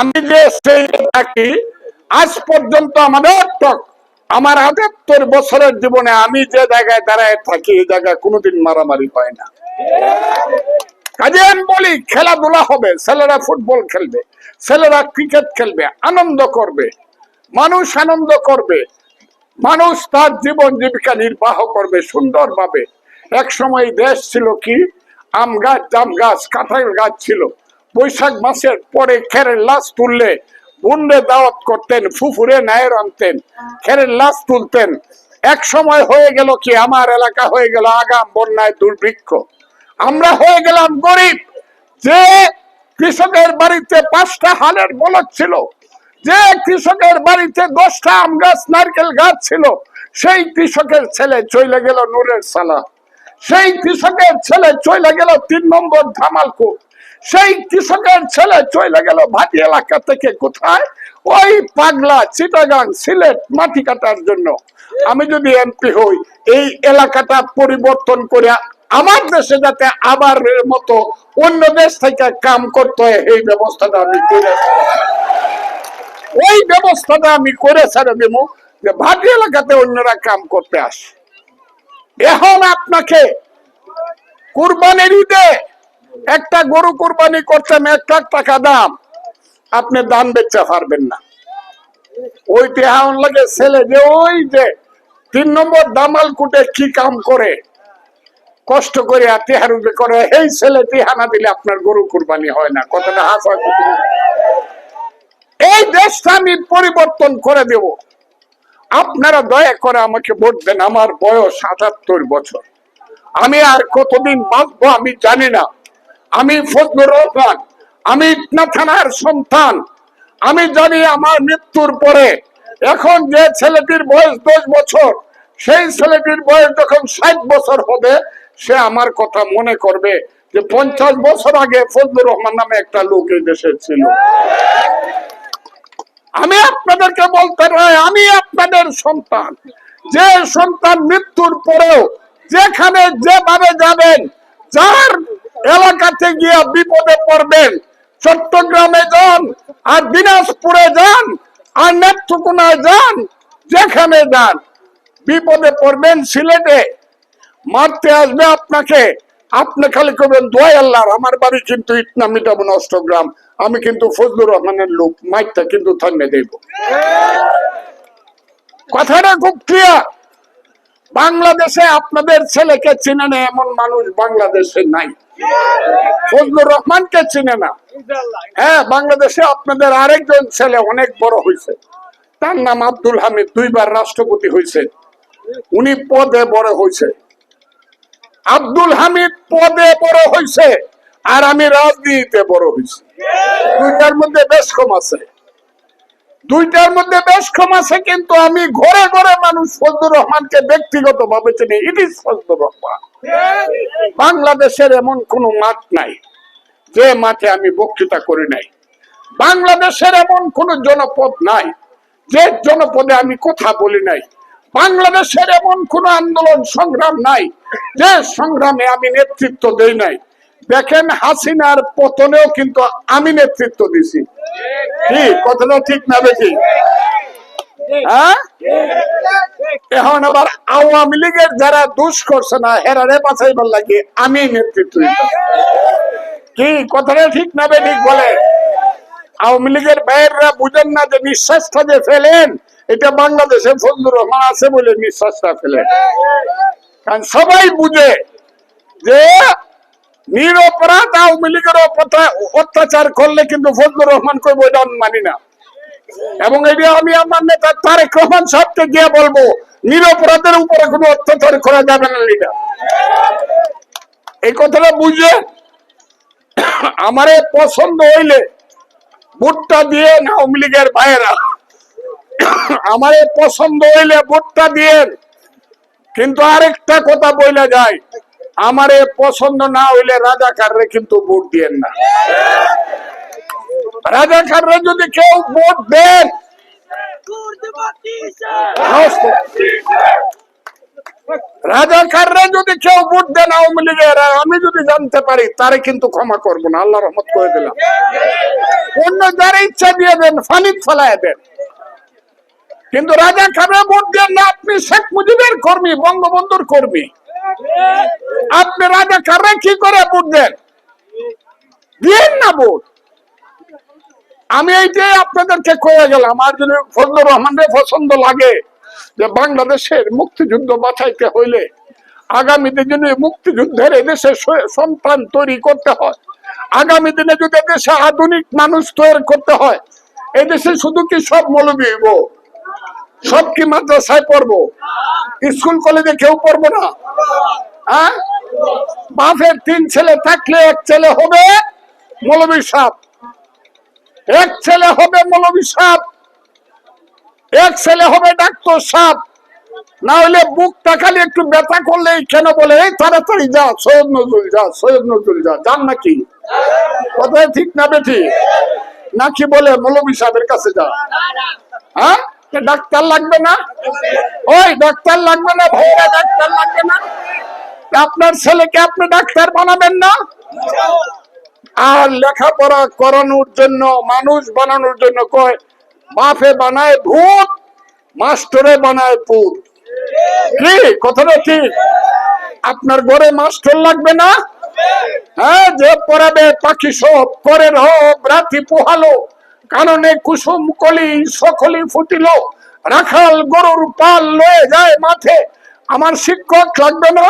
আমি যে স্টেজে থাকি আজ পর্যন্ত আমাদের টক, আমার আটাত্তর বছরের জীবনে আমি যে জায়গায় দাঁড়ায় থাকি, এই জায়গায় কোনোদিন মারামারি হয় না। কাজে আমি বলি, খেলাধুলা হবে, ছেলেরা ফুটবল খেলবে, ছেলেরা ক্রিকেট খেলবে, আনন্দ করবে, মানুষ আনন্দ করবে, মানুষ তার জীবন জীবিকা নির্বাহ করবে সুন্দরভাবে। এক সময় দেশ ছিল কি, আম গাছ, জাম গাছ, কাঁঠাল গাছ ছিল বৈশাখ মাসের পরে খেরের লাশ তুললে বুন্ডে দাওয়াত করতেন, ফুফুরে নায়ের আনতেন, খেরের লাশ তুলতেন। এক সময় হয়ে গেল কি, আমার এলাকা হয়ে গেল আগাম বন্যায় দুর্ভিক্ষ। আমরা হয়ে গেলাম গরিব। যে কৃষকের বাড়িতে পাঁচটা হালের বলদ ছিল, যে কৃষকের বাড়িতে দশটা আম গাছ, নারকেল গাছ ছিল, সেই কৃষকের ছেলে চলে গেল নূরের সালা। সেই কৃষকের ছেলে চলে গেল তিন নম্বর ধামালপুর। সেই কৃষকের ছেলে চলে গেল ভাটি এলাকা থেকে কোথায়? ওই পাগলা চিটাগাং সিলেট মাটি কাটার জন্য। আমি যদি এমপি হই, এই এলাকাটা পরিবর্তন করে আমার দেশে যাতে আবার মতো অন্য দেশ থেকে কাম করতে হয়, এই ব্যবস্থাটা আমি করে ওই ব্যবস্থাটা আমি করে ছেড়ে দেবো যে ভাটি এলাকাতে অন্যরা কাম করতে আসে। এখন আপনাকে কুরবানির ঈদে একটা গরু কুরবানি করছেন এক লাখ টাকা দাম। আপনি দাম বেচতে পারবেন না। ওই তেহান লাগে ছেলে যে ওই যে তিন নম্বর দামাল কুটে কি কাম করে? কষ্ট করে আর তেহার করে এই ছেলে তেহানা দিলে আপনার গরু কুরবানি হয় না। কতটা হাস এই দেশটা আমি পরিবর্তন করে দেব। আপনারা দয়া করে আমাকে ভোট দেন আমার বয়স আটাত্তর বছর। আমি আর কতদিন বাঁচবো আমি জানি না। আমি ফজলুর রহমান, আমি ইটনা থানার সন্তান। আমি জানি আমার মৃত্যুর পরে এখন যে ছেলেটির বয়স দশ বছর, সেই ছেলেটির বয়স যখন ষাট বছর হবে, সে আমার কথা মনে করবে যে পঞ্চাশ বছর আগে ফজলুর রহমান নামে একটা লোক এই দেশে ছিল। আমি আপনাদেরকে বলতে নয়, আমি আপনাদের সন্তান। যে সন্তান মৃত্যুর পরেও যেখানে যেভাবে যাবেন, যার এলাকাতে গিয়ে বিপদে পড়বেন। চট্টগ্রামে যান, আর দিনাজপুরে যান, আর নেত্রকোনায় যান, যেখানে যান, বিপদে পড়বেন সিলেটে। মারতে আসবে আপনাকে। আপনি খালি করবেন, দোয়াই আল্লাহর, আমার বাড়ি কিন্তু ইটনা মিটাবো অষ্টগ্রাম। আমি কিন্তু ফজলুর রহমানের লোক, মাইকটা কিন্তু থামে দেব। কথাটা খুব ক্লিয়ার বাংলাদেশে আপনাদের ছেলেকে চিনে এমন মানুষ বাংলাদেশে নাই। ফজলুর রহমানকে চিনে না। হ্যাঁ বাংলাদেশে আপনাদের আরেকজন ছেলে অনেক বড় হয়েছে। তার নাম আব্দুল হামিদ, দুইবার রাষ্ট্রপতি হয়েছে। উনি পদে বড় হয়েছে। আব্দুল হামিদ পদে বড় হয়েছে আর আমি রাজনীতিতে বড় হয়েছি। দুইটার মধ্যে বেশ কম আছে। দুইটার মধ্যে বেশ কম আছে, কিন্তু আমি ঘরে ঘরে মানুষ ফজলুর রহমানকে ব্যক্তিগত ভাবে চিনি, ইট ইজ ফজলুর রহমান। বাংলাদেশের এমন কোন মাঠ নাই, যে মাঠে আমি বক্তৃতা করি নাই। বাংলাদেশের এমন কোন জনপদ নাই, যে জনপদে আমি কথা বলি নাই। বাংলাদেশের এমন কোন আন্দোলন সংগ্রাম নাই, যে সংগ্রামে আমি নেতৃত্ব দেই নাই। দেখেন হাসিনার পতনেও কিন্তু আমি নেতৃত্ব দিছি। কি কথাটা ঠিক না বেশি। হ্যাঁ? এখন আবার আওয়ামী লীগের যারা দুষ করছে না, হেরারে বাছাইবার লাগে আমি নেতৃত্ব কি কথাটা ঠিক না ঠিক বলে? আওয়ামী লীগের বাইররা বুঝেন না যে নিঃশ্বাসটা যে ফেলেন, এটা বাংলাদেশে ফজলুর রহমান আছে বলে নিঃশ্বাসটা ফেলেন। কারণ সবাই বুঝে যে নিরপরাধ আওয়ামী লীগের অত্যাচার করলে কিন্তু ফজলুর রহমান কই বইটা মানি না। এবং এটা আমি আমার নেতা তারেক রহমান সাহেবকে গিয়ে বলব নিরপরাধের উপরে কোনো অত্যাচার করা যাবে না লিডা এই কথাটা বুঝে আমারে পছন্দ হইলে ভোটটা দিয়ে আওয়ামী লীগের ভাইয়েরা। আমারে পছন্দ হইলে ভোটটা দিয়ে, কিন্তু আরেকটা কথা বইলা যায় আমারে পছন্দ না হইলে রাজাকাররে কিন্তু ভোট দিয়েন না। রাজাকাররে যদি কেউ ভোট দেন। রাজাকাররা যদি কেউ ভোট দেন আওয়ামী লীগের আমি যদি জানতে পারি, তারে কিন্তু ক্ষমা করব না আল্লাহ রহমত করে দিলাম। অন্য যার ইচ্ছা দিয়ে দেন ফানি ফেলায় দেন। কিন্তু রাজা খাবে ভোট দেন না, আপনি শেখ মুজিবের কর্মী, বঙ্গবন্ধুর কর্মী। আপনি রাজা খাবে কি করে ভোট দেন? দিন না ভোট। আমি এইটাই আপনাদেরকে কয়ে গেলাম, আর যদি ফজলুর রহমানের পছন্দ লাগে যে বাংলাদেশের মুক্তিযুদ্ধ বাঁচাইতে হইলে আগামী দিনে মুক্তিযুদ্ধের এদেশে সন্তান তৈরি করতে হয়, আগামী দিনে যদি দেশে আধুনিক মানুষ তৈরি করতে হয়, এদেশে শুধু কি সব মৌলবী হইব? সব কি মাদ্রাসায় পড়ব? স্কুল কলেজে কেউ পড়ব না? হ্যাঁ? বাপের তিন ছেলে থাকলে এক ছেলে হবে মৌলবী সাপ। এক ছেলে হবে মৌলবী সাপ। এক ছেলে হবে ডাক্তার সাপ। না হলে বুক টাকালে একটু ব্যথা করলে কেন বলে, এই তাড়াতাড়ি যা, সৈয়দ নজরুল যা, সৈয়দ নজরুল যা। যান নাকি? কথায় ঠিক না বেঠি? নাকি বলে মৌলবী সাহেবের কাছে যা। হ্যাঁ? ডাক্তার লাগবে না? ওই, ডাক্তার লাগবে না, ভাইয়া, ডাক্তার লাগবে না। আপনার ছেলেকে আপনি ডাক্তার বানাবেন না? আর লেখাপড়া করানোর জন্য, মানুষ বানানোর জন্য কয়, বাপে বানায় ভূত, মাস্টরে বানায় পুত কি? কথাটা ঠিক আপনার ঘরে মাস্টার লাগবে না? হ্যাঁ যে পড়াবে, পাখি সব করে রব, রাতি পোহালো কারণে কুসুম কলি, সকলি ফুটিল, রাখাল গরুর পাল লয়ে যায় মাঠে। আমার শিক্ষক লাগবে না?